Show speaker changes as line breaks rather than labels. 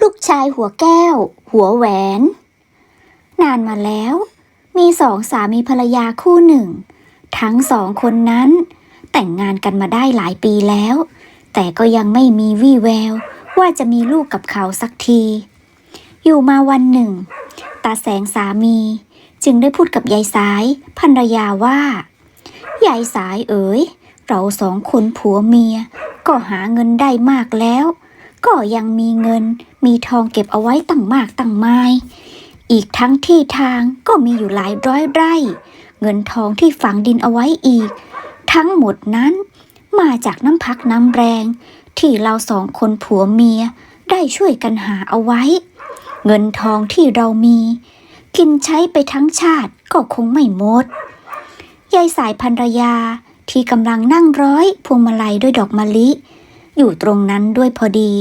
ลูกชายหัวแก้ว หัวแหวน นานมาแล้ว มีสองสามีภรรยาคู่หนึ่ง ทั้งสองคนนั้น แต่งงานกันมาได้หลายปีแล้ว แต่ก็ยังไม่มีวี่แววว่าจะมีลูกกับเขาสักที อยู่มาวันหนึ่ง ตาแสงสามีจึงได้พูดกับยายสายภรรยาว่ายายสายเอ๋ยเราสองคนผัวเมีย ก็หาเงินได้มากแล้ว ก็ยังมีเงิน มีทองเก็บเอาไว้ตั้งมากตั้งไม้อีกทั้งที่ทางก็มีอยู่หลายร้อยไร่ เงินทองที่ฝังดินเอาไว้อีก ทั้งหมดนั้น มาจากน้ำพักน้ำแรง ที่เราสองคนผัวเมียได้ช่วยกันหาเอาไว้ เงินทองที่เรามี กินใช้ไปทั้งชาติก็คงไม่หมดยายสายภรรยาที่กำลังนั่งร้อยพวงมาลัยด้วยดอกมะลิ อยู่ตรงนั้นด้วยพอดี